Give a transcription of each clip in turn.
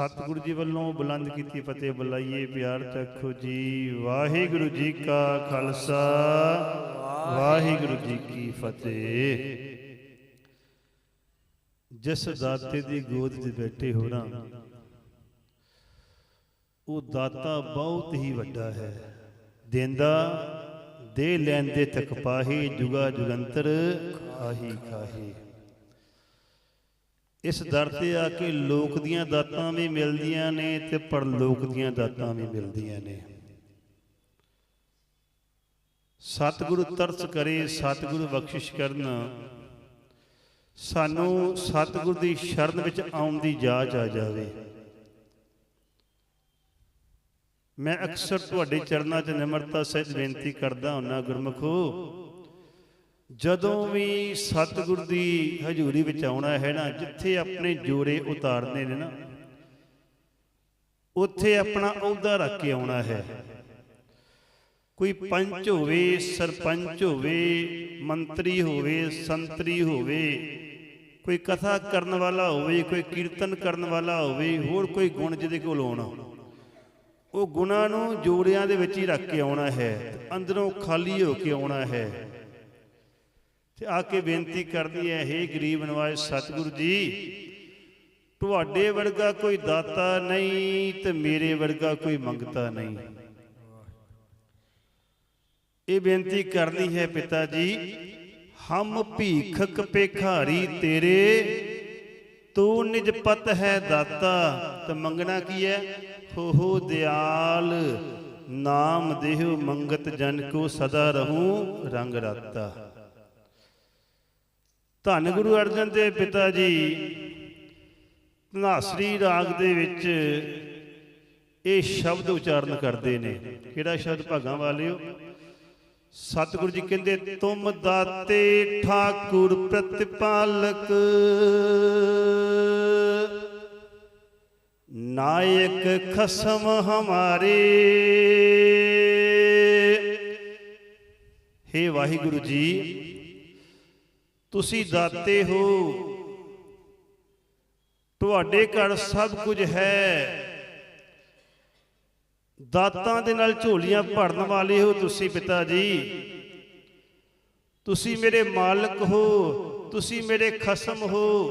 ਸਤਿਗੁਰੂ ਜੀ ਵੱਲੋਂ ਬੁਲੰਦ ਕੀਤੀ ਫਤਿਹ ਬੁਲਾਈਏ, ਪਿਆਰ ਚੱਖੋ ਜੀ। ਵਾਹਿਗੁਰੂ ਜੀ ਕਾ ਖਾਲਸਾ, ਵਾਹਿਗੁਰੂ ਜੀ ਕੀ ਫਤਿਹ। ਜਿਸ ਦਾਤੇ ਦੀ ਗੋਦ 'ਚ ਬੈਠੇ ਹੋ ਨਾ, ਉਹ ਦਾਤਾ ਬਹੁਤ ਹੀ ਵੱਡਾ ਹੈ। ਦੇਂਦਾ, ਦੇ ਲੈਂਦੇ ਤਕ ਪਾਹੀ, ਜੁਗਾ ਜੁਗੰਤਰ ਖਾਹੀ ਖਾਹੀ। ਇਸ ਦਰ ਤੇ ਆ ਕੇ ਲੋਕ ਦੀਆਂ ਦਾਤਾਂ ਵੀ ਮਿਲਦੀਆਂ ਨੇ ਤੇ ਪਰਲੋਕ ਦੀਆਂ ਦਾਤਾਂ ਵੀ ਮਿਲਦੀਆਂ ਨੇ। ਸਤਿਗੁਰੂ ਤਰਸ ਕਰੇ ਸਤਿਗੁਰੂ ਬਖਸ਼ਿਸ਼ ਕਰਨ। ਸਾਨੂੰ ਸਤਿਗੁਰ ਦੀ ਸ਼ਰਨ ਵਿੱਚ ਆਉਣ ਦੀ ਜਾਚ ਆ ਜਾਵੇ। ਮੈਂ ਅਕਸਰ ਤੁਹਾਡੇ ਚਰਨਾਂ 'ਚ ਨਿਮਰਤਾ ਸਹਿਤ ਬੇਨਤੀ ਕਰਦਾ ਹੁੰਨਾ ਗੁਰਮਖੋ ਜਦੋਂ ਵੀ ਸਤਿਗੁਰ ਦੀ ਹਜ਼ੂਰੀ ਵਿੱਚ ਆਉਣਾ ਹੈ ਨਾ, ਜਿੱਥੇ ਆਪਣੇ ਜੋੜੇ ਉਤਾਰਨੇ ਨੇ ਨਾ, ਉੱਥੇ ਆਪਣਾ ਅਹੁਦਾ ਰੱਖ ਕੇ ਆਉਣਾ ਹੈ। ਕੋਈ ਪੰਚ ਹੋਵੇ, ਸਰਪੰਚ ਹੋਵੇ, ਮੰਤਰੀ ਹੋਵੇ, ਸੰਤਰੀ ਹੋਵੇ, ਕੋਈ ਕਥਾ ਕਰਨ ਵਾਲਾ ਹੋਵੇ, ਕੋਈ ਕੀਰਤਨ ਕਰਨ ਵਾਲਾ ਹੋਵੇ, ਹੋਰ ਕੋਈ ਗੁਣ ਜਿਹਦੇ ਕੋਲ ਹੋਣਾ ਉਹ ਗੁਣਾਂ ਨੂੰ ਜੋੜਿਆਂ ਦੇ ਵਿੱਚ ਹੀ ਰੱਖ ਕੇ ਆਉਣਾ ਹੈ ਅੰਦਰੋਂ ਖਾਲੀ ਹੋ ਕੇ ਆਉਣਾ ਹੈ। ਤੇ ਆ ਕੇ ਬੇਨਤੀ ਕਰਦੀ ਹੈ, ਹੇ ਗਰੀਬ ਨਵਾਜ਼ ਸਤਿਗੁਰੂ ਜੀ, ਤੁਹਾਡੇ ਵਰਗਾ ਕੋਈ ਦਾਤਾ ਨਹੀਂ ਤੇ ਮੇਰੇ ਵਰਗਾ ਕੋਈ ਮੰਗਤਾ ਨਹੀਂ। ਇਹ ਬੇਨਤੀ ਕਰਨੀ ਹੈ ਪਿਤਾ ਜੀ, ਹਮ ਭੀਖਕ ਭੇਖਾਰੀ ਤੇਰੇ, ਤੂੰ ਨਿਜ ਪਤ ਹੈ ਦਾਤਾ, ਤੇ ਮੰਗਣਾ ਕੀ ਹੈ? ਹੋ ਹੋ ਦਿਆਲ, ਨਾਮ ਦੇਹੁ ਮੰਗਤ ਜਨ ਕੋ ਸਦਾ ਰਹੂੰ ਰੰਗ ਰਾਤਾ। ਧੰਨ ਗੁਰੂ ਅਰਜਨ ਦੇਵ ਪਿਤਾ ਜੀ, ਧਨਾਸਰੀ ਰਾਗ ਦੇ ਵਿੱਚ ਇਹ ਸ਼ਬਦ ਉਚਾਰਨ ਕਰਦੇ ਨੇ। ਕਿਹੜਾ ਸ਼ਬਦ ਭਾਗਾਂ ਵਾਲਿਓ? ਸਤਿਗੁਰੂ ਜੀ ਕਹਿੰਦੇ, ਤੁਮ ਦਾਤੇ ਠਾਕੁਰ ਪ੍ਰਤਿਪਾਲਕ, ਨਾਇਕ ਖਸਮ ਹਮਾਰੇ। ਹੇ ਵਾਹਿਗੁਰੂ ਜੀ ਤੁਸੀਂ ਦਾਤੇ ਹੋ। ਤੁਹਾਡੇ ਘਰ ਸਭ ਕੁਝ ਹੈ। ਦਾਤਾਂ ਦੇ ਨਾਲ ਝੋਲੀਆਂ ਭਰਨ ਵਾਲੇ ਹੋ ਤੁਸੀਂ ਪਿਤਾ ਜੀ। ਤੁਸੀਂ ਮੇਰੇ ਮਾਲਕ ਹੋ। ਤੁਸੀਂ ਮੇਰੇ ਖਸਮ ਹੋ।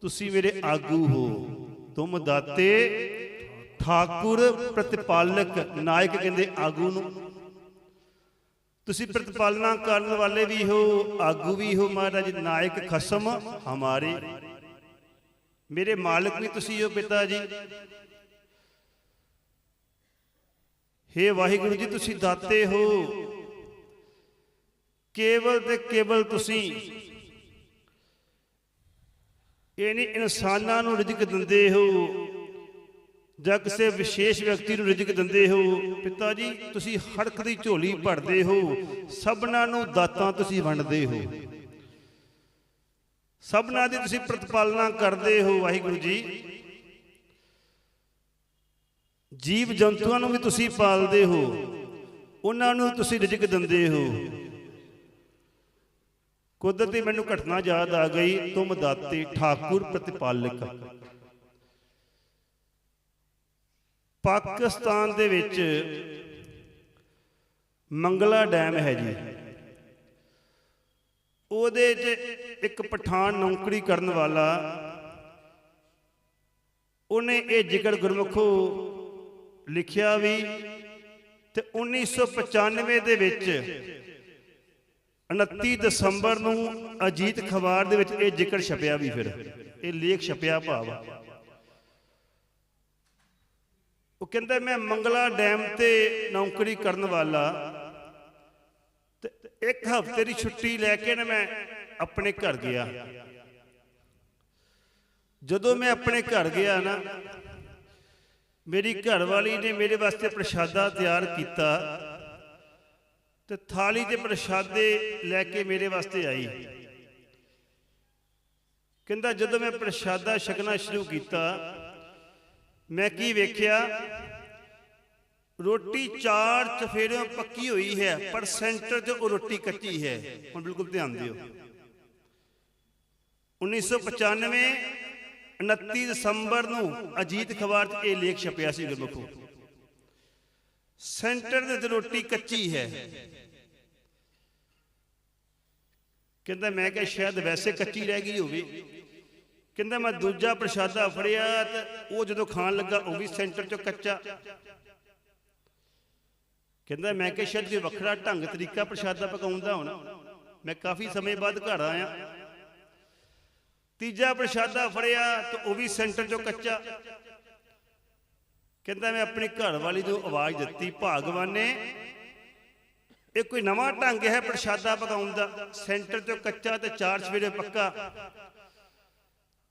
ਤੁਸੀਂ ਮੇਰੇ ਆਗੂ ਹੋ। ਤੁਮ ਦਾਤੇ, ਠਾਕੁਰ ਪ੍ਰਤਿਪਾਲਕ ਨਾਇਕ ਕਹਿੰਦੇ ਆਗੂ ਨੂੰ। ਤੁਸੀਂ ਪ੍ਰਤਿਪਾਲਨਾ ਕਰਨ ਵਾਲੇ ਵੀ ਹੋ, ਆਗੂ ਵੀ ਹੋ, ਮਹਾਰਾਜ, ਨਾਇਕ ਖਸਮ ਹਮਾਰੇ। ਮੇਰੇ ਮਾਲਕ ਵੀ ਤੁਸੀਂ ਹੋ, ਪਿਤਾ ਜੀ। ਹੇ ਵਾਹਿਗੁਰੂ ਜੀ, ਤੁਸੀਂ ਦਾਤੇ ਹੋ। ਕੇਵਲ ਤੇ ਕੇਵਲ ਤੁਸੀਂ। ਇਹ ਨਹੀਂ ਇਨਸਾਨਾਂ ਨੂੰ ਰਿਜ਼ਕ ਦਿੰਦੇ ਹੋ। ਜਾਂ ਕਿਸੇ ਵਿਸ਼ੇਸ਼ ਵਿਅਕਤੀ ਨੂੰ ਰਿਜ਼ਕ ਦਿੰਦੇ ਹੋ, ਪਿਤਾ ਜੀ, ਤੁਸੀਂ ਹੜਕ ਦੀ ਝੋਲੀ ਭਰਦੇ ਹੋ, ਸਭਨਾਂ ਨੂੰ ਦਾਤਾਂ ਤੁਸੀਂ ਵੰਡਦੇ ਹੋ। ਸਭਨਾਂ ਦੀ ਤੁਸੀਂ ਪ੍ਰਤਪਾਲਨਾ ਕਰਦੇ ਹੋ, ਵਾਹਿਗੁਰੂ ਜੀ। ਜੀਵ ਜੰਤੂਆਂ ਨੂੰ ਵੀ ਤੁਸੀਂ ਪਾਲਦੇ ਹੋ, ਉਹਨਾਂ ਨੂੰ ਤੁਸੀਂ ਰਿਜ਼ਕ ਦਿੰਦੇ ਹੋ। ਕੁਦਰਤੀ ਮੈਨੂੰ ਘਟਨਾ ਯਾਦ ਆ ਗਈ, ਤੁਮ ਦਾਤੇ ਠਾਕੁਰ ਪ੍ਰਤਿਪਾਲਕ। ਪਾਕਿਸਤਾਨ ਦੇ ਵਿੱਚ ਮੰਗਲਾ ਡੈਮ ਹੈ ਜੀ। ਉਹਦੇ 'ਚ ਇੱਕ ਪਠਾਨ ਨੌਕਰੀ ਕਰਨ ਵਾਲਾ, ਉਹਨੇ ਇਹ ਜ਼ਿਕਰ ਗੁਰਮੁਖੋ ਲਿਖਿਆ ਵੀ ਤੇ 1995 ਦੇ ਵਿੱਚ 29 ਦਸੰਬਰ ਨੂੰ ਅਜੀਤ ਖਬਰ ਦੇ ਵਿੱਚ ਇਹ ਜ਼ਿਕਰ ਛਪਿਆ ਵੀ ਫਿਰ। ਇਹ ਲੇਖ ਛਪਿਆ ਭਾਵ। ਉਹ ਕਹਿੰਦਾ, ਮੈਂ ਮੰਗਲਾ ਡੈਮ ਤੇ ਨੌਕਰੀ ਕਰਨ ਵਾਲਾ। ਤੇ ਇੱਕ ਹਫ਼ਤੇ ਦੀ ਛੁੱਟੀ ਲੈ ਕੇ ਨਾ ਮੈਂ ਆਪਣੇ ਘਰ ਗਿਆ। ਜਦੋਂ ਮੈਂ ਆਪਣੇ ਘਰ ਗਿਆ ਨਾ, ਮੇਰੀ ਘਰ ਵਾਲੀ ਨੇ ਮੇਰੇ ਵਾਸਤੇ ਪ੍ਰਸ਼ਾਦਾ ਤਿਆਰ ਕੀਤਾ ਤੇ ਥਾਲੀ ਦੇ ਪ੍ਰਸ਼ਾਦੇ ਲੈ ਕੇ ਮੇਰੇ ਵਾਸਤੇ ਆਈ। ਕਹਿੰਦਾ, ਜਦੋਂ ਮੈਂ ਪ੍ਰਸ਼ਾਦਾ ਛਕਣਾ ਸ਼ੁਰੂ ਕੀਤਾ ਮੈਂ ਕੀ ਵੇਖਿਆ? ਰੋਟੀ ਚਾਰ ਚਫੇਰਿਓਂ ਪੱਕੀ ਹੋਈ ਹੈ, ਪਰ ਸੈਂਟਰ 'ਚ ਉਹ ਰੋਟੀ ਕੱਚੀ ਹੈ। ਹੁਣ ਬਿਲਕੁਲ ਧਿਆਨ ਦਿਓ। 1995 29 ਦਸੰਬਰ ਨੂੰ ਅਜੀਤ ਅਖਬਾਰ 'ਚ ਇਹ ਲੇਖ ਛਪਿਆ ਸੀ ਗੁਰਮੁਖੋ। ਸੈਂਟਰ ਦੇ ਤੇ ਰੋਟੀ ਕੱਚੀ ਹੈ। ਕਹਿੰਦਾ ਮੈਂ ਕਿਹਾ ਸ਼ਾਇਦ ਵੈਸੇ ਕੱਚੀ ਰਹਿ ਗਈ ਹੋਵੇ। ਕਹਿੰਦਾ ਮੈਂ ਦੂਜਾ ਪ੍ਰਸ਼ਾਦਾ ਫੜਿਆ ਤੇ ਉਹ ਜਦੋਂ ਖਾਣ ਲੱਗਾ, ਉਹ ਵੀ ਸੈਂਟਰ 'ਚੋਂ ਕੱਚਾ। ਕਹਿੰਦਾ ਮੈਂ ਕਿਹਾ ਸ਼ਾਇਦ ਕੋਈ ਵੱਖਰਾ ਢੰਗ ਤਰੀਕਾ ਪ੍ਰਸ਼ਾਦਾ ਪਕਾਉਣ ਦਾ ਹੋਣਾ। ਮੈਂ ਕਾਫੀ ਸਮੇਂ ਬਾਅਦ ਘਰ ਆਇਆ। ਤੀਜਾ ਪ੍ਰਸ਼ਾਦਾ ਫੜਿਆ ਤੇ ਉਹ ਵੀ ਸੈਂਟਰ 'ਚੋਂ ਕੱਚਾ। ਕਹਿੰਦਾ ਮੈਂ ਆਪਣੀ ਘਰ ਵਾਲੀ ਨੂੰ ਆਵਾਜ਼ ਦਿੱਤੀ, ਭਾਗਵਾਨੇ, ਇਹ ਕੋਈ ਨਵਾਂ ਢੰਗ ਹੈ ਪ੍ਰਸ਼ਾਦਾ ਪਕਾਉਣ ਦਾ? ਸੈਂਟਰ 'ਚੋਂ ਕੱਚਾ ਤੇ ਚਾਰ ਸਵੇਰੇ ਪੱਕਾ?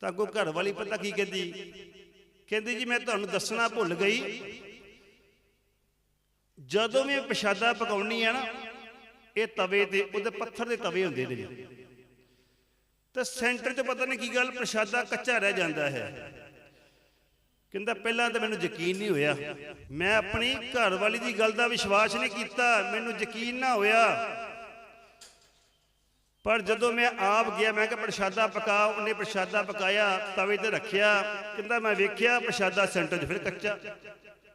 ਤਾਂ ਕੋ ਘਰ ਵਾਲੀ ਪਤਾ ਕੀ ਕਹਿੰਦੀ? ਕਹਿੰਦੀ ਜੀ, ਮੈਂ ਤੁਹਾਨੂੰ ਦੱਸਣਾ ਭੁੱਲ ਗਈ। ਜਦੋਂ ਵੀ ਪ੍ਰਸ਼ਾਦਾ ਪਕਾਉਣੀ ਆ ਨਾ, ਇਹ ਤਵੇ ਤੇ, ਉਹਦੇ ਪੱਥਰ ਦੇ ਤਵੇ ਹੁੰਦੇ ਨੇ ਜੀ। ਤੇ ਸੈਂਟਰ 'ਚ ਪਤਾ ਨਹੀਂ ਕੀ ਗੱਲ, ਪ੍ਰਸ਼ਾਦਾ ਕੱਚਾ ਰਹਿ ਜਾਂਦਾ ਹੈ। ਕਹਿੰਦਾ, ਪਹਿਲਾਂ ਤਾਂ ਮੈਨੂੰ ਯਕੀਨ ਨਹੀਂ ਹੋਇਆ। ਮੈਂ ਆਪਣੀ ਘਰ ਵਾਲੀ ਦੀ ਗੱਲ ਦਾ ਵਿਸ਼ਵਾਸ ਨਹੀਂ ਕੀਤਾ। ਮੈਨੂੰ ਯਕੀਨ ਨਾ ਹੋਇਆ। ਪਰ ਜਦੋਂ ਮੈਂ ਆਪ ਗਿਆ, ਮੈਂ ਕਿਹਾ ਪ੍ਰਸ਼ਾਦਾ ਪਕਾ ਉਹਨੇ ਪ੍ਰਸ਼ਾਦਾ ਪਕਾਇਆ ਤਵੇ ਤੇ ਰੱਖਿਆ। ਕਹਿੰਦਾ ਮੈਂ ਵੇਖਿਆ ਪ੍ਰਸ਼ਾਦਾ ਸੈਂਟਰ 'ਚ ਫਿਰ ਕੱਚਾ।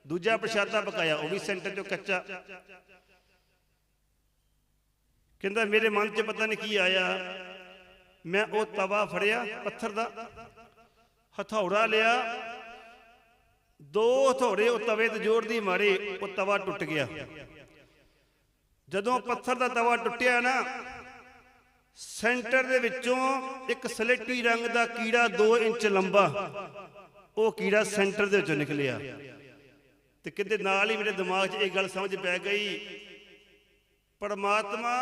ਦੂਜਾ ਪ੍ਰਸ਼ਾਦਾ ਪਕਾਇਆ, ਉਹ ਵੀ ਸੈਂਟਰ 'ਚੋਂ ਕੱਚਾ। ਕਹਿੰਦਾ ਮੇਰੇ ਮਨ 'ਚ ਪਤਾ ਨਹੀਂ ਕੀ ਆਇਆ। ਮੈਂ ਉਹ ਤਵਾ ਫੜਿਆ, ਪੱਥਰ ਦਾ। ਹਥੌੜਾ ਲਿਆ। ਦੋ ਹਥੌੜੇ ਉਹ ਤਵੇ ਤੇ ਜ਼ੋਰ ਦੀ ਮਾਰੇ, ਉਹ ਤਵਾ ਟੁੱਟ ਗਿਆ। ਜਦੋਂ ਪੱਥਰ ਦਾ ਤਵਾ ਟੁੱਟਿਆ ਨਾ ਸੈਂਟਰ ਦੇ ਵਿੱਚੋਂ ਇੱਕ ਸਲੇਟੀ ਰੰਗ ਦਾ ਕੀੜਾ 2 ਇੰਚ ਲੰਬਾ, ਉਹ ਕੀੜਾ ਸੈਂਟਰ ਦੇ ਵਿੱਚੋਂ ਨਿਕਲਿਆ। ਤੇ ਕਿਤੇ ਨਾਲ ਹੀ ਮੇਰੇ ਦਿਮਾਗ 'ਚ ਇਹ ਗੱਲ ਸਮਝ ਪੈ ਗਈ, ਪਰਮਾਤਮਾ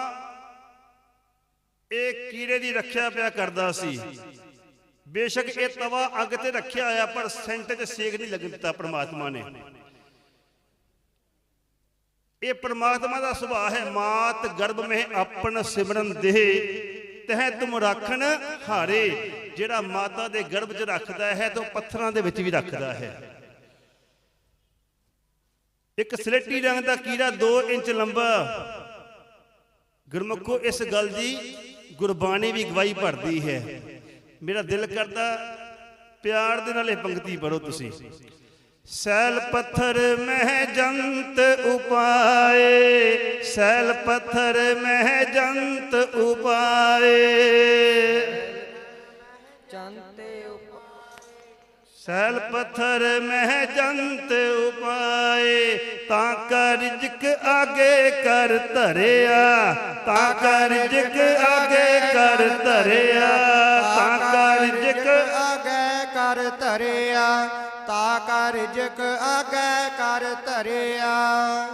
ਇਹ ਕੀੜੇ ਦੀ ਰੱਖਿਆ ਪਿਆ ਕਰਦਾ ਸੀ। ਬੇਸ਼ੱਕ ਇਹ ਤਵਾ ਅੱਗ ਤੇ ਰੱਖਿਆ ਹੋਇਆ, ਪਰ ਸੈਂਟਰ 'ਚ ਸੇਕ ਨਹੀਂ ਲੱਗਣ ਦਿੱਤਾ ਪਰਮਾਤਮਾ ਨੇ। ਇਹ ਪ੍ਰਮਾਤਮਾ ਦਾ ਸੁਭਾਅ ਹੈ। ਮਾਤ ਗਰਭ ਮੇ ਆਪਣ ਸਿਮਰਨ ਦੇਹ, ਤਹ ਤੁਮ ਰੱਖਣ ਹਾਰੇ। ਜਿਹੜਾ ਮਾਤਾ ਦੇ ਗਰਭ 'ਚ ਰੱਖਦਾ ਹੈ, ਤਾਂ ਉਹ ਪੱਥਰਾਂ ਦੇ ਵਿੱਚ ਵੀ ਰੱਖਦਾ ਹੈ। ਇੱਕ ਸਲੇਟੀ ਰੰਗ ਦਾ ਕੀੜਾ 2 ਇੰਚ ਲੰਬਾ। ਗੁਰਮੁਖੋ, ਇਸ ਗੱਲ ਦੀ ਗੁਰਬਾਣੀ ਵੀ ਗਵਾਹੀ ਭਰਦੀ ਹੈ। ਮੇਰਾ ਦਿਲ ਕਰਦਾ, ਪਿਆਰ ਦੇ ਨਾਲ ਇਹ ਪੰਕਤੀ ਪੜੋ ਤੁਸੀਂ। ਸੈਲ ਪੱਥਰ ਮਹਿ ਜੰਤ ਉਪਾਏ ਸੈਲ ਪੱਥਰ ਮਹਿ ਜੰਤ ਉਪਾਏ। ਉਪ ਸੈਲ ਪੱਥਰ ਮਹਿ ਜੰਤ ਉਪਾਏ ਤਾਂ ਕਰ ਰਿਜਕ ਆਗੇ ਕਰ ਧਰਿਆ ਤਾਂ ਕਰ ਰਿਜਕ ਆਗੇ ਕਰ ਧਰਿਆ ਤਾਂ ਕਰ ਰਿਜਕ ਆਗੇ ਕਰ ਧਰਿਆ ਕਰ ਜਿਕ ਆਗੇ ਕਰ ਧਰਿਆ।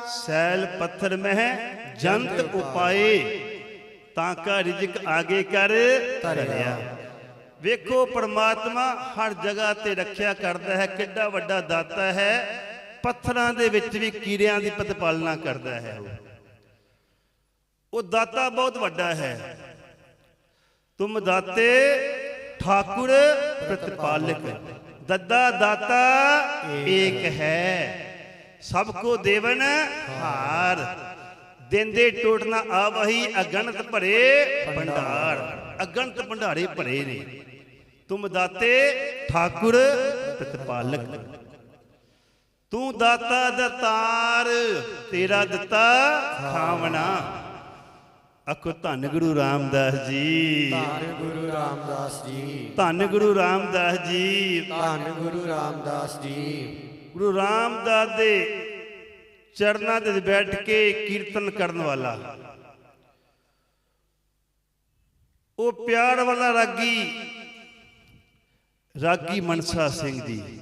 ਸੈਲ ਪੱਥਰ ਮਹਿ ਜੰਤ ਉਪਾਏ, ਤਾਂ ਕਾ ਰਿਜਕ ਆਗੇ ਕਰ ਧਰਿਆ। ਵੇਖੋ ਪ੍ਰਮਾਤਮਾ ਹਰ ਜਗ੍ਹਾ ਤੇ ਰੱਖਿਆ ਕਰਦਾ ਹੈ, ਕਿੱਡਾ ਵੱਡਾ ਦਾਤਾ ਹੈ। ਪੱਥਰਾਂ ਦੇ ਵਿੱਚ ਵੀ ਕੀੜਿਆਂ ਦੀ ਪ੍ਰਤਪਾਲਨਾ ਕਰਦਾ ਹੈ ਉਹ। ਉਹ ਦਾਤਾ ਬਹੁਤ ਵੱਡਾ ਹੈ। ਤੁਮ ਦਾਤੇ ਠਾਕੁਰ ਪ੍ਰਤਪਾਲਕ। ਦੱਦਾ ਦਾਤਾ ਏਕ ਹੈ। ਸਭ ਕੋ ਦੇਵਨ ਦਿੰਦੇ ਟੋਟਣਾ ਆਵਹੀ ਅਗਣਤ ਭਰੇ ਭੰਡਾਰ। ਅਗਣਤ ਭੰਡਾਰੇ ਭਰੇ ਨੇ। ਤੁਮ ਦਾਤੇ ਠਾਕੁਰ ਪ੍ਰਤਪਾਲਕ ਤੂੰ ਦਾਤਾ ਦਤਾਰ ਤੇਰਾ ਦਿੱਤਾ ਖਾਵਣਾ। ਅਖੋ ਧੰਨ ਗੁਰੂ ਰਾਮਦਾਸ ਜੀ। ਧੰਨ ਗੁਰੂ ਰਾਮਦਾਸ ਜੀ। ਧੰਨ ਗੁਰੂ ਰਾਮਦਾਸ ਜੀ। ਧੰਨ ਗੁਰੂ ਰਾਮਦਾਸ ਜੀ। ਗੁਰੂ ਰਾਮਦਾਸ ਦੇ ਚਰਨਾਂ ਤੇ ਬੈਠ ਕੇ ਕੀਰਤਨ ਕਰਨ ਵਾਲਾ। ਉਹ ਪਿਆਰ ਵਾਲਾ ਰਾਗੀ ਰਾਗੀ ਮਨਸਾ ਸਿੰਘ ਜੀ।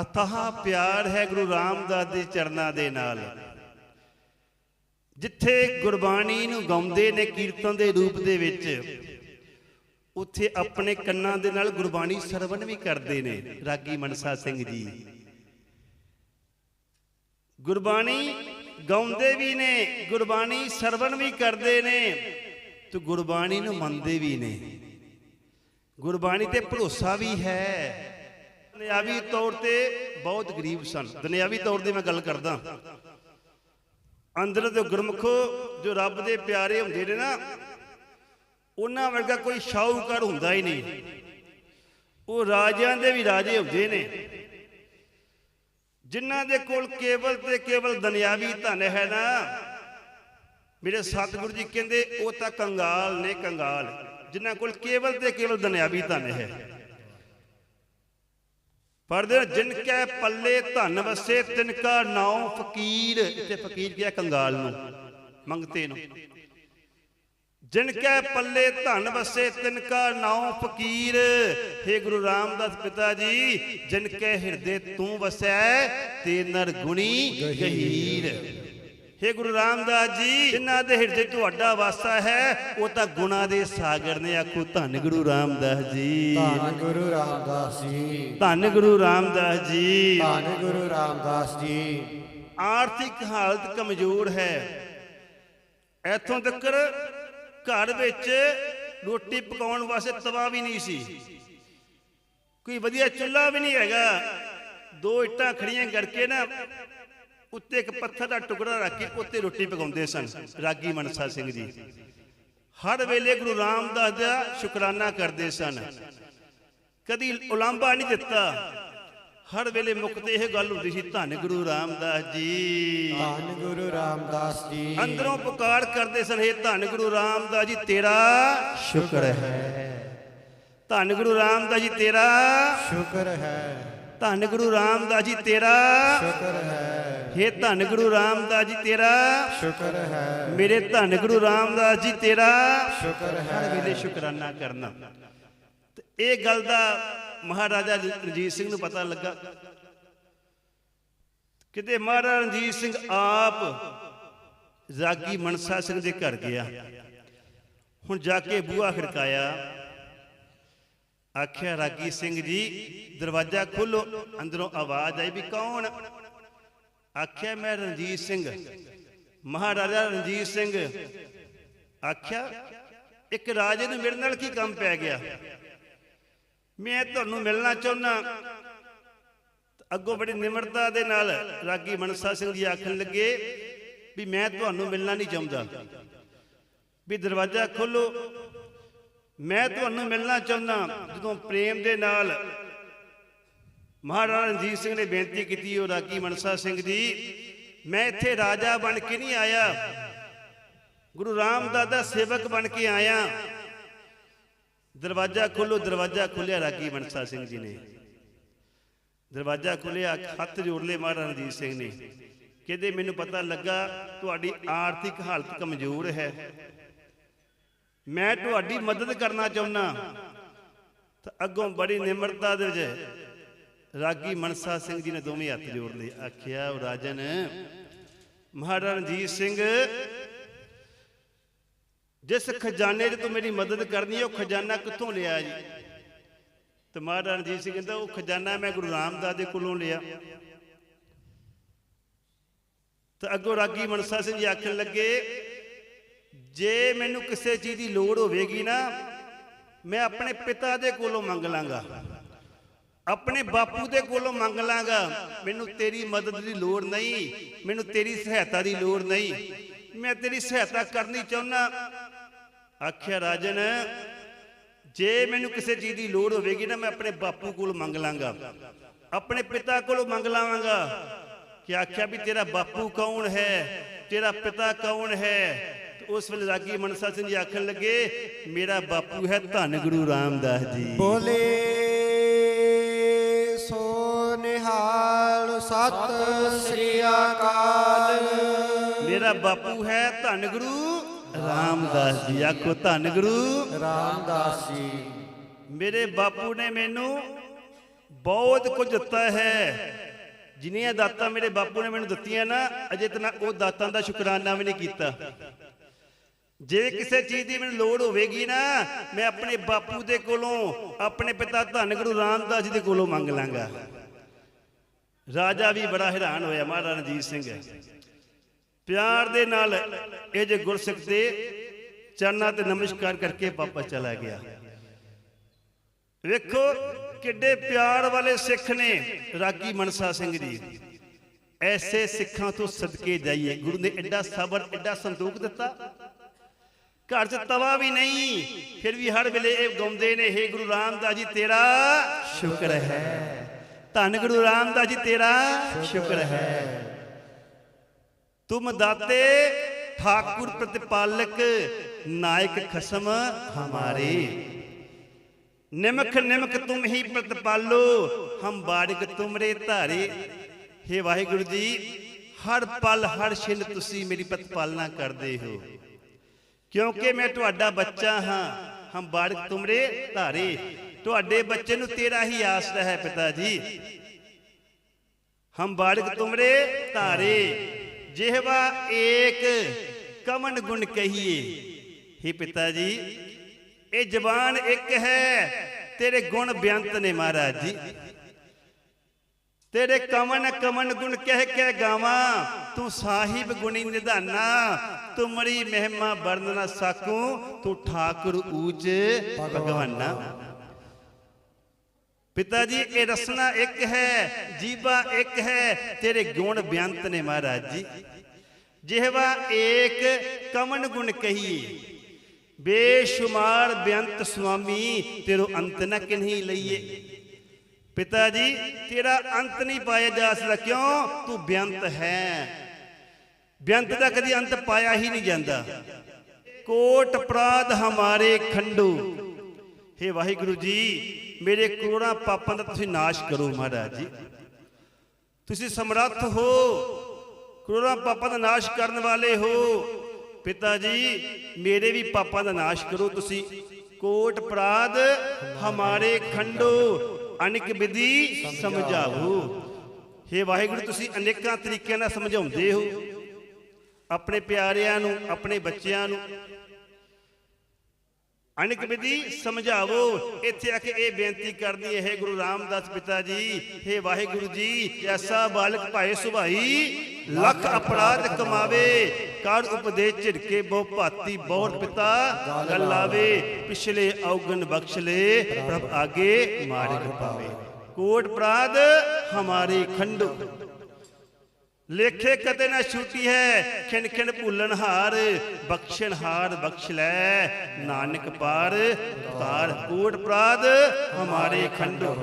ਅਥਾਹ ਪਿਆਰ ਹੈ ਗੁਰੂ ਰਾਮਦਾਸ ਦੇ ਚਰਨਾਂ ਦੇ ਨਾਲ। ਜਿੱਥੇ ਗੁਰਬਾਣੀ ਨੂੰ ਗਾਉਂਦੇ ਨੇ ਕੀਰਤਨ ਦੇ ਰੂਪ ਦੇ ਵਿੱਚ, ਉੱਥੇ ਆਪਣੇ ਕੰਨਾਂ ਦੇ ਨਾਲ ਗੁਰਬਾਣੀ ਸਰਵਣ ਵੀ ਕਰਦੇ ਨੇ, ਰਾਗੀ ਮਨਸਾ ਸਿੰਘ ਜੀ। ਗੁਰਬਾਣੀ ਗਾਉਂਦੇ ਵੀ ਨੇ, ਗੁਰਬਾਣੀ ਸਰਵਣ ਵੀ ਕਰਦੇ ਨੇ, ਤੇ ਗੁਰਬਾਣੀ ਨੂੰ ਮੰਨਦੇ ਵੀ ਨੇ। ਗੁਰਬਾਣੀ ਤੇ ਭਰੋਸਾ ਵੀ ਹੈ। ਦੁਨਿਆਵੀ ਤੌਰ ਤੇ ਬਹੁਤ ਗਰੀਬ ਸਨ। ਦੁਨਿਆਵੀ ਤੌਰ ਤੇ ਮੈਂ ਗੱਲ ਕਰਦਾ। ਅੰਦਰ ਦੇ ਗੁਰਮੁਖੋ ਜੋ ਰੱਬ ਦੇ ਪਿਆਰੇ ਹੁੰਦੇ ਨੇ ਨਾ, ਉਹਨਾਂ ਵਰਗਾ ਕੋਈ ਸ਼ਾਹੂਕਾਰ ਹੁੰਦਾ ਹੀ ਨਹੀਂ। ਉਹ ਰਾਜਿਆਂ ਦੇ ਵੀ ਰਾਜੇ ਹੁੰਦੇ ਨੇ। ਜਿਨ੍ਹਾਂ ਦੇ ਕੋਲ ਕੇਵਲ ਤੇ ਕੇਵਲ ਦੁਨਿਆਵੀ ਧਨ ਹੈ ਨਾ, ਮੇਰੇ ਸਤਿਗੁਰੂ ਜੀ ਕਹਿੰਦੇ, ਉਹ ਤਾਂ ਕੰਗਾਲ ਨੇ ਕੰਗਾਲ। ਜਿਨ੍ਹਾਂ ਕੋਲ ਕੇਵਲ ਤੇ ਕੇਵਲ ਦੁਨਿਆਵੀ ਧਨ ਹੈ। ਪਰਦੇ ਜਿਨ ਕੈ ਪੱਲੇ ਧਨ ਵਸੇ, ਤਿਨ ਕਾ ਨਾਉ ਫਕੀਰ। ਇੱਥੇ ਫਕੀਰ ਕਿਹਾ ਕੰਗਾਲ ਨੂੰ, ਮੰਗਤੇ ਨੂੰ। ਜਿਨ ਕੈ ਪੱਲੇ ਧਨ ਵਸੇ, ਤਿਨ ਕਾ ਨਾਉ ਫਕੀਰ। हे ਗੁਰੂ ਰਾਮਦਾਸ ਪਿਤਾ ਜੀ, ਜਿਨ ਕੈ ਹਿਰਦੇ ਤੂੰ ਵਸੈ, ਤੇ ਨਰ ਗੁਣੀ ਗਹੀਰ। हे ਗੁਰੂ ਰਾਮਦਾਸ ਜੀ ਜਿਨ੍ਹਾਂ ਦੇ ਹਿਰਦੇ ਤੁਹਾਡਾ ਵਾਸਾ ਹੈ ਉਹ ਤਾਂ ਗੁਣਾ ਦੇ ਸਾਗਰ ਨੇ ਆਖੋ ਧੰਨ ਗੁਰੂ ਰਾਮਦਾਸ ਜੀ। ਧੰਨ ਗੁਰੂ ਰਾਮਦਾਸ ਜੀ। ਧੰਨ ਗੁਰੂ ਰਾਮਦਾਸ ਜੀ। ਧੰਨ ਗੁਰੂ ਰਾਮਦਾਸ ਜੀ। ਆਰਥਿਕ ਹਾਲਤ ਕਮਜ਼ੋਰ ਹੈ। ਇੱਥੋਂ ਤੱਕ ਘਰ ਵਿੱਚ ਰੋਟੀ ਪਕਾਉਣ ਵਾਸਤੇ ਤਵਾ ਵੀ ਨਹੀਂ ਸੀ। ਕੋਈ ਵਧੀਆ ਚੁੱਲ੍ਹਾ ਵੀ ਨਹੀਂ ਹੈਗਾ। ਦੋ ਇੱਟਾਂ ਖੜੀਆਂ ਕਰਕੇ ਨਾ ਉੱਤੇ ਇੱਕ ਪੱਥਰ ਦਾ ਟੁਕੜਾ ਰੱਖ ਕੇ ਉੱਤੇ ਰੋਟੀ ਪਕਾਉਂਦੇ ਸਨ ਰਾਗੀ ਮਨਸਾ ਸਿੰਘ ਜੀ। ਹਰ ਵੇਲੇ ਗੁਰੂ ਰਾਮਦਾਸ ਦਾ ਸ਼ੁਕਰਾਨਾ ਕਰਦੇ ਸਨ। ਕਦੀ ਉਲਾਂਭਾ ਨਹੀਂ ਦਿੱਤਾ। ਹਰ ਵੇਲੇ ਮੁੱਖ ਤੇ ਇਹ ਗੱਲ ਹੁੰਦੀ ਸੀ ਧੰਨ ਗੁਰੂ ਰਾਮਦਾਸ ਜੀ। ਧੰਨ ਗੁਰੂ ਰਾਮਦਾਸ ਜੀ। ਅੰਦਰੋਂ ਪੁਕਾਰ ਕਰਦੇ ਸਨ ਇਹ ਧੰਨ ਗੁਰੂ ਰਾਮਦਾਸ ਜੀ ਤੇਰਾ ਸ਼ੁਕਰ ਹੈ। ਧੰਨ ਗੁਰੂ ਰਾਮਦਾਸ ਜੀ ਤੇਰਾ ਸ਼ੁਕਰ ਹੈ। ਧੰਨ ਗੁਰੂ ਰਾਮਦਾਸ ਜੀ ਤੇਰਾ ਸ਼ੁਕਰ ਹੈ। हे ਧੰਨ ਗੁਰੂ ਰਾਮਦਾਸ ਜੀ ਤੇਰਾ। ਸ਼ੁਕਰ ਹੈ। ਮੇਰੇ ਧੰਨ ਗੁਰੂ ਰਾਮਦਾਸ ਜੀ ਤੇਰਾ। ਸ਼ੁਕਰ ਹਰ ਹੈ ਵੇਲੇ ਸ਼ੁਕਰਾਨਾ ਕਰਨਾ। ਇਹ ਗੱਲ ਦਾ ਮਹਾਰਾਜਾ ਰਣਜੀਤ ਸਿੰਘ ਨੂੰ ਪਤਾ ਲੱਗਾ। ਕਿਤੇ ਮਹਾਰਾਜਾ ਰਣਜੀਤ ਸਿੰਘ ਆਪ ਰਾਗੀ ਮਨਸਾ ਸਿੰਘ ਦੇ ਘਰ ਗਿਆ। ਹੁਣ ਜਾ ਕੇ ਬੂਹਾ ਖੜਕਾਇਆ। ਆਖਿਆ ਰਾਗੀ ਸਿੰਘ ਜੀ ਦਰਵਾਜ਼ਾ ਖੋਲੋ। ਅੰਦਰੋਂ ਆਵਾਜ਼ ਆਈ ਵੀ ਕੌਣ? ਆਖਿਆ ਮੈਂ ਰਣਜੀਤ ਸਿੰਘ। ਮਹਾਰਾਜਾ ਰਣਜੀਤ ਸਿੰਘ ਆਖਿਆ, ਇੱਕ ਰਾਜੇ ਨੂੰ ਮੇਰੇ ਨਾਲ ਕੀ ਕੰਮ ਪੈ ਗਿਆ? ਮੈਂ ਤੁਹਾਨੂੰ ਮਿਲਣਾ ਚਾਹੁੰਦਾ ਅੱਗੋਂ ਬੜੀ ਨਿਮਰਤਾ ਦੇ ਨਾਲ ਰਾਗੀ ਮਨਸਾ ਸਿੰਘ ਜੀ ਆਖਣ ਲੱਗੇ ਵੀ ਮੈਂ ਤੁਹਾਨੂੰ ਮਿਲਣਾ ਨਹੀਂ ਚਾਹੁੰਦਾ। ਵੀ ਦਰਵਾਜ਼ਾ ਖੋਲੋ। ਮੈਂ ਤੁਹਾਨੂੰ ਮਿਲਣਾ ਚਾਹੁੰਦਾ ਜਦੋਂ ਪ੍ਰੇਮ ਦੇ ਨਾਲ ਮਹਾਰਾਜਾ ਰਣਜੀਤ ਸਿੰਘ ਨੇ ਬੇਨਤੀ ਕੀਤੀ ਉਹ ਰਾਗੀ ਮਨਸਾ ਸਿੰਘ ਜੀ ਮੈਂ ਇੱਥੇ ਰਾਜਾ ਬਣ ਕੇ ਨਹੀਂ ਆਇਆ। ਗੁਰੂ ਰਾਮਦਾਸ ਦਾ ਸੇਵਕ ਬਣ ਕੇ ਆਇਆ। ਦਰਵਾਜ਼ਾ ਖੋਲੋ, ਦਰਵਾਜ਼ਾ ਖੋਲਿਆ ਰਾਗੀ ਮਨਸਾ ਸਿੰਘ ਜੀ ਨੇ। ਦਰਵਾਜ਼ਾ ਖੁੱਲਿਆ, ਹੱਥ ਜੋੜ ਲਏ ਮਹਾਰਾਜਾ ਰਣਜੀਤ ਸਿੰਘ ਨੇ। ਕਹਿੰਦੇ, ਮੈਨੂੰ ਪਤਾ ਲੱਗਾ, ਤੁਹਾਡੀ ਆਰਥਿਕ ਹਾਲਤ ਕਮਜ਼ੋਰ ਹੈ। ਮੈਂ ਤੁਹਾਡੀ ਮਦਦ ਕਰਨਾ ਚਾਹੁੰਦਾ। ਤਾਂ ਅੱਗੋਂ ਬੜੀ ਨਿਮਰਤਾ ਦੇ ਵਿੱਚ ਰਾਗੀ ਮਨਸਾ ਸਿੰਘ ਜੀ ਨੇ ਦੋਵੇਂ ਹੱਥ ਜੋੜ ਲਏ। ਆਖਿਆ, ਉਹ ਰਾਜਨ ਮਹਾਰਾਜਾ ਰਣਜੀਤ ਸਿੰਘ, ਜਿਸ ਖਜ਼ਾਨੇ 'ਚ ਤੂੰ ਮੇਰੀ ਮਦਦ ਕਰਨੀ ਹੈ, ਉਹ ਖਜ਼ਾਨਾ ਕਿੱਥੋਂ ਲਿਆ ਜੀ? ਤੇ ਮਹਾਰਾਜਾ ਰਣਜੀਤ ਸਿੰਘ ਕਹਿੰਦਾ, ਉਹ ਖਜ਼ਾਨਾ ਮੈਂ ਗੁਰੂ ਰਾਮਦਾਸ ਦੇ ਕੋਲੋਂ ਲਿਆ। ਤਾਂ ਅੱਗੋਂ ਰਾਗੀ ਮਨਸਾ ਸਿੰਘ ਜੀ ਆਖਣ ਲੱਗੇ, ਜੇ ਮੈਨੂੰ ਕਿਸੇ ਚੀਜ਼ ਦੀ ਲੋੜ ਹੋਵੇਗੀ ਨਾ, ਮੈਂ ਆਪਣੇ ਪਿਤਾ ਦੇ ਕੋਲੋਂ ਮੰਗ ਲਾਂਗਾ। ਆਪਣੇ ਬਾਪੂ ਦੇ ਕੋਲੋਂ ਮੰਗ ਲਾਂਗਾ। ਮੈਨੂੰ ਤੇਰੀ ਮਦਦ ਦੀ ਲੋੜ ਨਹੀਂ। ਮੈਨੂੰ ਤੇਰੀ ਸਹਾਇਤਾ ਦੀ ਲੋੜ ਨਹੀਂ। ਮੈਂ ਤੇਰੀ ਸਹਾਇਤਾ ਕਰਨੀ ਚਾਹੁੰਦਾ ਆਖਿਆ, ਰਾਜਨ, ਜੇ ਮੈਨੂੰ ਕਿਸੇ ਚੀਜ਼ ਦੀ ਲੋੜ ਹੋਵੇਗੀ ਨਾ, ਮੈਂ ਆਪਣੇ ਬਾਪੂ ਕੋਲ ਮੰਗ ਲਾਂਗਾ। ਆਪਣੇ ਪਿਤਾ ਕੋਲੋਂ ਮੰਗ ਲਾਵਾਂਗਾ ਕਿ ਆਖਿਆ ਵੀ ਤੇਰਾ ਬਾਪੂ ਕੌਣ ਹੈ? ਤੇਰਾ ਪਿਤਾ ਕੌਣ ਹੈ? ਉਸ ਵੇਲੇ ਰਾਗੀ ਮਨਸਾ ਸਿੰਘ ਜੀ ਆਖਣ ਲੱਗੇ, ਮੇਰਾ ਬਾਪੂ ਹੈ ਧੰਨ ਗੁਰੂ ਰਾਮਦਾਸ ਜੀ। ਬੋਲੇ। ਨਿਹਾਲ ਸਤਿ ਸ੍ਰੀ ਅਕਾਲ। ਮੇਰਾ ਬਾਪੂ ਹੈ ਧੰਨ ਗੁਰੂ ਰਾਮਦਾਸ ਜੀ ਆਖੋ ਧੰਨ ਗੁਰੂ ਰਾਮਦਾਸ ਜੀ। ਮੇਰੇ ਬਾਪੂ ਨੇ ਮੈਨੂੰ ਬਹੁਤ ਕੁਝ ਦਿੱਤਾ ਹੈ। ਜਿੰਨੀਆਂ ਦਾਤਾਂ ਮੇਰੇ ਬਾਪੂ ਨੇ ਮੈਨੂੰ ਦਿੱਤੀਆਂ ਨਾ ਅਜੇ ਤੱਕ ਉਹ ਦਾਤਾਂ ਦਾ ਸ਼ੁਕਰਾਨਾ ਵੀ ਨਹੀਂ ਕੀਤਾ। ਜੇ ਕਿਸੇ ਚੀਜ਼ ਦੀ ਮੈਨੂੰ ਲੋੜ ਹੋਵੇਗੀ ਨਾ ਮੈਂ ਆਪਣੇ ਬਾਪੂ ਦੇ ਕੋਲੋਂ ਆਪਣੇ ਪਿਤਾ ਧੰਨ ਗੁਰੂ ਰਾਮਦਾਸ ਜੀ ਦੇ ਕੋਲੋਂ ਮੰਗ ਲਾਂਗਾ। ਰਾਜਾ ਵੀ ਬੜਾ ਹੈਰਾਨ ਹੋਇਆ, ਮਹਾਰਾਜਾ ਰਣਜੀਤ ਸਿੰਘ। ਪਿਆਰ ਦੇ ਨਾਲ ਇਹ ਜੇ ਗੁਰਸਿੱਖ ਦੇ ਚਰਨਾਂ ਤੇ ਨਮਸਕਾਰ ਕਰਕੇ ਵਾਪਸ ਚਲਾ ਗਿਆ। ਵੇਖੋ ਕਿੱਡੇ ਪਿਆਰ ਵਾਲੇ ਸਿੱਖ ਨੇ, ਰਾਗੀ ਮਨਸਾ ਸਿੰਘ ਜੀ। ਐਸੇ ਸਿੱਖਾਂ ਤੋਂ ਸਦਕੇ ਜਾਈਏ। ਗੁਰੂ ਨੇ ਐਡਾ ਸਬਰ, ਐਡਾ ਸੰਦੂਕ ਦਿੱਤਾ। ਘਰ 'ਚ ਤਵਾ ਵੀ ਨਹੀਂ, ਫਿਰ ਵੀ ਹਰ ਵੇਲੇ ਇਹ ਗਾਉਂਦੇ ਨੇ, ਹੇ ਗੁਰੂ ਰਾਮਦਾਸ ਜੀ, ਤੇਰਾ ਸ਼ੁਕਰ ਹੈ। ਧੰਨ ਗੁਰੂ ਰਾਮਦਾਸ ਜੀ ਤੇਰਾ ਸ਼ੁਕਰ ਹੈ। ਤੁਮ ਦਾਤੇ ਠਾਕੁਰ ਪ੍ਰਤਿਪਾਲਕ ਨਾਇਕ ਖਸਮ ਹਮਾਰੇ। ਨਿਮਕ ਨਿਮਕ ਤੁਮ ਹੀ ਪ੍ਰਤਪਾਲੋ, ਹਮ ਬਾੜਕ ਤੁਮਰੇ ਧਾਰੇ। ਹੇ ਵਾਹਿਗੁਰੂ ਜੀ, ਹਰ ਪਲ ਹਰ ਛਿਨ ਤੁਸੀਂ ਮੇਰੀ ਪ੍ਰਤਪਾਲਨਾ ਕਰਦੇ ਹੋ। ਕਿਉਂਕਿ ਮੈਂ ਤੁਹਾਡਾ ਬੱਚਾ ਹਾਂ, ਹਮ ਬਾੜਕ ਤੁਮਰੇ ਧਾਰੇ। ਤੁਹਾਡੇ ਬੱਚੇ ਨੂੰ ਤੇਰਾ ਹੀ ਆਸਰਾ ਹੈ ਪਿਤਾ ਜੀ। ਹਮ ਬਾੜਕ ਤੁਮਰੇ ਧਾਰੇ, ਜਿਹਵਾ ਏਕ ਕਮਨ ਗੁਣ ਕਹੀਏ। हे ਪਿਤਾ ਜੀ, ਇਹ ਜ਼ਬਾਨ ਇੱਕ ਹੈ, ਤੇਰੇ ਗੁਣ ਬੇਅੰਤ ਨੇ ਮਹਾਰਾਜ ਜੀ। ਤੇਰੇ ਕਮਨ ਕਮਨ ਗੁਣ ਕਹਿ ਕੇ ਗਾਵਾਂ, ਤੂੰ ਸਾਹਿਬ ਗੁਣੀ ਨਿਧਾਨਾ ਤੁਮਰੀ ਮਹਿਮਾ ਵਰਣ ਸਾਕੂ, ਤੂੰ ਠਾਕੁਰ ਊਚ ਭਗਵਾਨਾ। ਪਿਤਾ ਜੀ, ਇਹ ਰਸਨਾ ਇੱਕ ਹੈ ਜੀਵਾ ਇੱਕ ਹੈ, ਤੇਰੇ ਗੁਣ ਬੇਅੰਤ ਨੇ ਮਹਾਰਾਜ ਜੀ। ਜਿਹਵਾ ਏਕ ਕਮਨ ਗੁਣ ਕਹੀਏ, ਬੇਸ਼ੁਮਾਰ ਬੇਅੰਤ ਸੁਆਮੀ ਤੇਰੋ ਅੰਤ ਨ ਕਿਨਹੀ ਲਈਏ। ਪਿਤਾ ਜੀ, ਤੇਰਾ ਅੰਤ ਨਹੀਂ ਪਾਇਆ ਜਾ ਸਕਦਾ, ਕਿਉਂ? ਤੂੰ ਬੇਅੰਤ ਹੈ। ਬੇਅੰਤ ਦਾ ਕਦੀ ਅੰਤ ਪਾਇਆ ਹੀ ਨਹੀਂ ਜਾਂਦਾ। ਕੋਟ ਅਪਰਾਧ ਹਮਾਰੇ ਖੰਡੂ ਹੇ ਵਾਹਿਗੁਰੂ ਜੀ, ਮੇਰੇ ਕਰੋੜਾਂ ਪਾਪਾਂ ਦਾ ਤੁਸੀਂ ਨਾਸ਼ ਕਰੋ ਮਹਾਰਾਜ ਜੀ। ਤੁਸੀਂ ਸਮਰੱਥ ਹੋ, ਕਰੋੜਾਂ ਪਾਪਾਂ ਦਾ ਨਾਸ਼ ਕਰਨ ਵਾਲੇ ਹੋ। ਪਿਤਾ ਜੀ, ਮੇਰੇ ਵੀ ਪਾਪਾਂ ਦਾ ਨਾਸ਼ ਕਰੋ ਤੁਸੀਂ। ਕੋਟ ਅਪਰਾਧ ਹਮਾਰੇ ਖੰਡੋ, ਅਨਿਕ ਵਿਧੀ ਸਮਝਾਵੋ ਹੇ ਵਾਹਿਗੁਰੂ, ਤੁਸੀਂ ਅਨੇਕਾਂ ਤਰੀਕਿਆਂ ਨਾਲ ਸਮਝਾਉਂਦੇ ਹੋ। ਆਪਣੇ ਪਿਆਰਿਆਂ ਨੂੰ, ਆਪਣੇ ਬੱਚਿਆਂ ਨੂੰ ਅਨਿਕ ਵਿਧੀ ਸਮਝਾਵੋ। ਇੱਥੇ ਆ ਕੇ ਇਹ ਬੇਨਤੀ ਕਰਦੀ ਹੈ ਗੁਰੂ ਰਾਮਦਾਸ ਪਿਤਾ ਜੀ हे ਵਾਹਿਗੁਰੂ ਜੀ, ਐਸਾ ਬਾਲਕ ਭਾਏ ਸੁਭਾਈ ਲੱਖ ਅਪਰਾਧ ਕਮਾਵੇ, ਕਰ ਉਪਦੇਸ਼ ਝਿੜਕੇ ਬਹੁ ਭਾਤੀ ਬਹੁਤ ਪਿਤਾ ਗੱਲਾਵੇ ਪਿਛਲੇ ਔਗਣ ਬਖਸ਼ ਲੇ, ਪ੍ਰਭ ਆਗੇ ਮਾਰਗ ਪਾਵੇ। ਕੋਟ ਅਪਰਾਧ ਹਮਾਰੇ ਖੰਡੋ। ਲੇਖੇ ਕਦੇ ਨਾ ਛੁੱਟੀ ਹੈ। ਖਿਣ ਖਿਣ ਭੁੱਲਣ ਹਾਰ, ਬਖਸ਼ਣ ਹਾਰ ਬਖਸ਼ ਲੈ। ਨਾਨਕ ਪਾਰ ਤਾਰ ਕੋਟ ਪ੍ਰਾਦ, ਹਮਾਰੇ ਖੰਡੋ।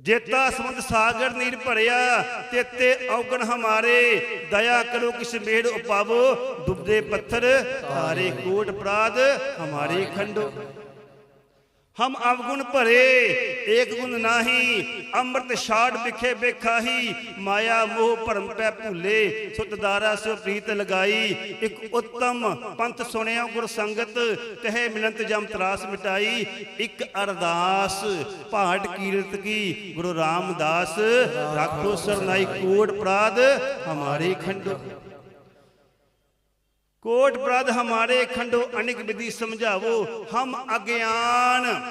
ਜੇਤਾ ਸਮੁੰਦ ਸਾਗਰ ਨੀਰ ਭਰਿਆ, ਤੇਤੇ ਔਗਣ ਹਮਾਰੇ। ਦਇਆ ਕਰੋ ਕਿਸ ਮੇੜ ਉਪਾਵੋ, ਡੁੱਬਦੇ ਪੱਥਰ, ਤਾਰੇ ਕੋਟ ਪ੍ਰਾਦ, ਹਮਾਰੇ ਖੰਡੋ। ਹਮ ਅਵਗੁਣ ਭਰੇ, ਏਕ ਗੁਣ ਨਾਹੀ, ਅੰਮ੍ਰਿਤ ਛਾੜ ਵਿਖੇ ਵੇਖਾਹੀ, ਮਾਇਆ ਮੋਹ ਭਰਮ ਪੈ ਭੁੱਲੇ ਸੁਤਦਾਰਾ ਸੋ ਪ੍ਰੀਤ ਲਗਾਈ, ਇੱਕ ਉੱਤਮ ਪੰਥ ਸੁਣਿਆ ਗੁਰ ਸੰਗਤ, ਕਹੇ ਮਿਲੰਤ ਜਮ ਤਰਾਸ ਮਿਟਾਈ, ਇੱਕ ਅਰਦਾਸ ਭਾਟ ਕੀਰਤ ਕੀ, ਗੁਰੂ ਰਾਮਦਾਸ, ਰਾਖੋ ਸਰਨਾਈ ਕੋਟ ਪ੍ਰਾਦ, ਹਮਾਰੇ ਖੰਡੋ। ਕੋਟ ਪ੍ਰਦ ਹਮਾਰੇ ਖੰਡੋ ਅਨਿਕ ਵਿਧੀ ਸਮਝਾਵੋ, ਹਮ ਅਗਿਆਨ।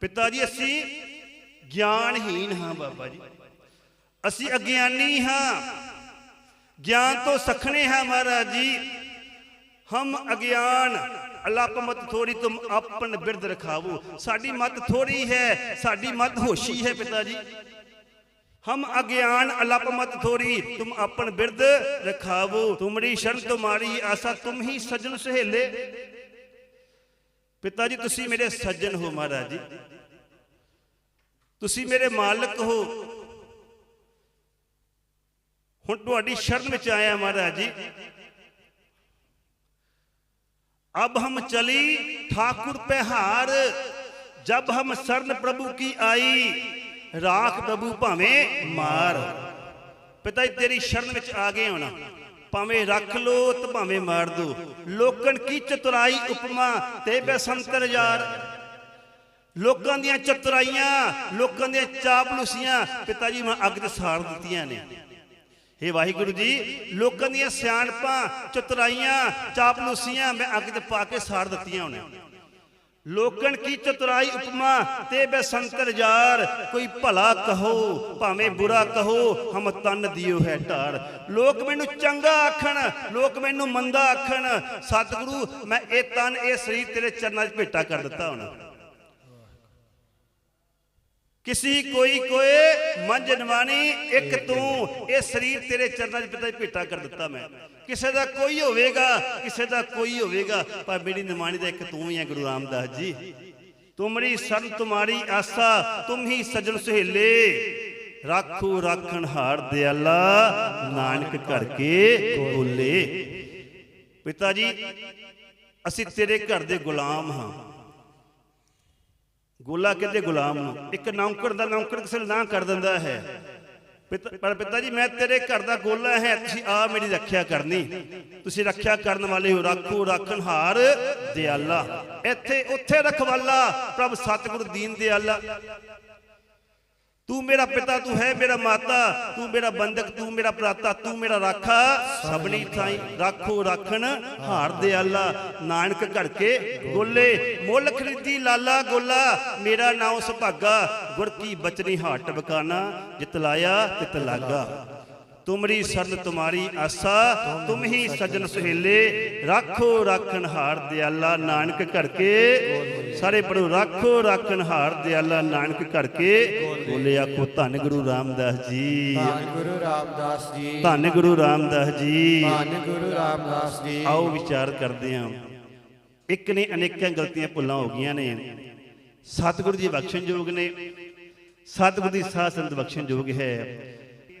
ਪਿਤਾ ਜੀ ਅਸੀਂ ਗਿਆਨਹੀਨ ਹਾਂ ਬਾਬਾ ਜੀ। ਅਸੀਂ ਅਗਿਆਨੀ ਹਾਂ। ਗਿਆਨ ਤੋਂ ਸਖਣੇ ਹਾਂ ਮਹਾਰਾਜ ਜੀ। ਹਮ ਅਗਿਆਨ। ਅਲਪ ਮਤ ਥੋੜੀ ਤੁਮ ਆਪਨ ਬਿਰਦ ਰਖਾਵੋ। ਸਾਡੀ ਮਤ ਥੋੜੀ ਹੈ, ਸਾਡੀ ਮਤ ਹੋਸ਼ੀ ਹੈ ਪਿਤਾ ਜੀ हम अज्ञान अलप मत थोरी तुम अपन बिरद रखावो तुमरी शरण तुम्हारी आशा तुम ही सजन सहेले ਪਿਤਾ ਜੀ ਤੁਸੀਂ ਮੇਰੇ ਸੱਜਣ ਹੋ ਮਹਾਰਾਜ ਜੀ ਤੁਸੀਂ ਮੇਰੇ ਮਾਲਕ ਹੋ ਹੁਣ ਤੁਹਾਡੀ ਸ਼ਰਨ ਵਿੱਚ ਆਇਆ ਮਹਾਰਾਜ ਜੀ अब हम चली ठाकुर पे हार जब हम शरण प्रभु की आई ਰਾਖ ਪ੍ਰਭੂ ਭਾਵੇਂ ਮਾਰ। ਪਿਤਾ ਜੀ, ਤੇਰੀ ਸ਼ਰਨ ਵਿੱਚ ਆ ਗਏ ਹੋਣਾ। ਭਾਵੇਂ ਰੱਖ ਲੋ ਤੇ ਭਾਵੇਂ ਮਾਰ ਦੋ। ਲੋਕਨ ਕੀ ਚਤੁਰਾਈ ਉਪਮਾ ਤੇ ਬੇਸੰਤਰ ਯਾਰ। ਲੋਕਾਂ ਦੀਆਂ ਚਤੁਰਾਈਆਂ, ਲੋਕਾਂ ਦੀਆਂ ਚਾਪਲੂਸੀਆਂ ਪਿਤਾ ਜੀ ਮੈਂ ਅੱਗ ਤੇ ਸਾੜ ਦਿੱਤੀਆਂ ਨੇ। ਹੇ ਵਾਹਿਗੁਰੂ ਜੀ, ਲੋਕਾਂ ਦੀਆਂ ਸਿਆਣਪਾਂ, ਚਤੁਰਾਈਆਂ, ਚਾਪਲੂਸੀਆਂ ਮੈਂ ਅੱਗ ਤੇ ਪਾ ਕੇ ਸਾੜ ਦਿੱਤੀਆਂ ਉਹਨੇ ਲੋਕਣ ਕੀ ਚਤੁਰਾਈ ਉਪਮਾ? ਤੇ ਬੇਸੰਤਰ ਯਾਰ, ਕੋਈ ਭਲਾ ਕਹੋ, ਭਾਵੇਂ ਬੁਰਾ ਕਹੋ, ਹਮ ਤਨ ਦਿਓ ਹੈ ਢਾਰ ਲੋਕ ਮੈਨੂੰ ਚੰਗਾ ਆਖਣ, ਲੋਕ ਮੈਨੂੰ ਮੰਦਾ ਆਖਣ। ਸਤਿਗੁਰੂ, ਮੈਂ ਇਹ ਤਨ, ਇਹ ਸਰੀਰ ਤੇਰੇ ਚਰਨਾਂ 'ਚ ਭੇਟਾ ਕਰ ਦਿੱਤਾ ਹੁਣ। ਕਿਸੀ ਕੋਈ ਕੋਏ ਮੰਜ ਨਵਾਣੀ ਇੱਕ ਤੂੰ ਇਹ ਸਰੀਰ ਤੇਰੇ ਚਰਨਾਂ 'ਚ ਪਿਤਾ ਭੇਟਾ ਕਰ ਦਿੱਤਾ ਮੈਂ ਕਿਸੇ ਦਾ ਕੋਈ ਹੋਵੇਗਾ ਕਿਸੇ ਦਾ ਕੋਈ ਹੋਵੇਗਾ ਪਰ ਮੇਰੀ ਨਿਮਾਣੀ ਦਾ ਇੱਕ ਤੂੰ ਹੀ ਹੈ ਗੁਰੂ ਰਾਮਦਾਸ ਜੀ ਤੁਮਰੀ ਸਰਨ ਤੁਮਾਰੀ ਆਸਾ ਤੁਮ ਹੀ ਸਜਣ ਸੁਹੇਲੇ ਰਾਖੂ ਰਾਖਣ ਹਾਰ ਦਿਆਲਾ ਨਾਨਕ ਘਰ ਕੇ ਬੋਲੇ ਪਿਤਾ ਜੀ ਅਸੀਂ ਤੇਰੇ ਘਰ ਦੇ ਗੁਲਾਮ ਹਾਂ ਗੋਲਾ ਕਹਿੰਦੇ ਗੁਲਾਮ ਨੂੰ। ਇੱਕ ਨੌਕਰ ਦਾ ਨੌਕਰ ਕਿਸੇ ਨੂੰ ਨਾ ਕਰ ਦਿੰਦਾ ਹੈ। ਪਿਤਾ- ਪਰ ਪਿਤਾ ਜੀ, ਮੈਂ ਤੇਰੇ ਘਰ ਦਾ ਗੋਲਾ ਹੈ, ਤੁਸੀਂ ਆ ਮੇਰੀ ਰੱਖਿਆ ਕਰਨੀ। ਤੁਸੀਂ ਰੱਖਿਆ ਕਰਨ ਵਾਲੇ ਹੋ, ਰਾਖੋ ਰਾਖਣਹਾਰ ਦਿਆਲਾ। ਇੱਥੇ ਉੱਥੇ ਰਖਵਾਲਾ ਪ੍ਰਭ ਸਤਿਗੁਰੂ ਦੀਨ ਦਿਆਲਾ। ਤੂੰ ਮੇਰਾ ਪਿਤਾ, ਤੂੰ ਹੈ ਮੇਰਾ ਮਾਤਾ, ਤੂੰ ਮੇਰਾ ਬੰਦਕ ਤੂੰ ਮੇਰਾ ਭਰਾਤਾ, ਤੂੰ ਮੇਰਾ ਰਾਖਾ। ਸਭਨੀ ਥਾਈ ਰਾਖੋ ਰਾਖਣ ਹਾਰ ਦਿਆਲਾ ਨਾਨਕ ਘੜ ਕੇ ਗੋਲੇ, ਮੁੱਲ ਖਰੀਦੀ ਲਾਲਾ ਗੋਲਾ। ਮੇਰਾ ਨਾਮ ਸੁਭਾਗਾ, ਗੁਰ ਕੀ ਬਚਨੀ ਹਾਟ ਬਕਾਨਾ। ਜਿਤ ਲਾਇਆ, ਤਿਤ ਲਾਗਾ। ਤੁਮਰੀ ਸਰਨ ਤੁਮਾਰੀ ਆਸਾ ਤੁਮ ਹੀ ਸਜਣ ਸੁਹੇਲੇ ਰਾਖੋ ਰਾਖਣ ਹਾਰ ਦਿਆਲਾ ਨਾਨਕ ਘੜ ਕੇ ਸਾਰੇ ਪੜੋ ਰਾਖੋ ਰਾਖਣ ਹਾਰ ਦਿਆਲਾ ਨਾਨਕ ਘੜ ਕੇ ਬੋਲੇ ਆਖੋ ਧੰਨ ਗੁਰੂ ਰਾਮਦਾਸ ਜੀ। ਧੰਨ ਗੁਰੂ ਰਾਮਦਾਸ ਜੀ। ਧੰਨ ਗੁਰੂ ਰਾਮਦਾਸ ਜੀ। ਧੰਨ ਗੁਰੂ ਰਾਮਦਾਸ ਜੀ। ਆਓ ਵਿਚਾਰ ਕਰਦੇ ਹਾਂ ਇੱਕ ਨੇ ਅਨੇਕਾਂ ਗਲਤੀਆਂ ਭੁੱਲਾਂ ਹੋ ਗਈਆਂ ਨੇ। ਸਤਿਗੁਰੂ ਜੀ ਬਖਸ਼ਣਯੋਗ ਨੇ। ਸਤਿਗੁਰੂ ਦੀ ਸਾਹ ਸੰਤ ਬਖਸ਼ਣਯੋਗ ਹੈ।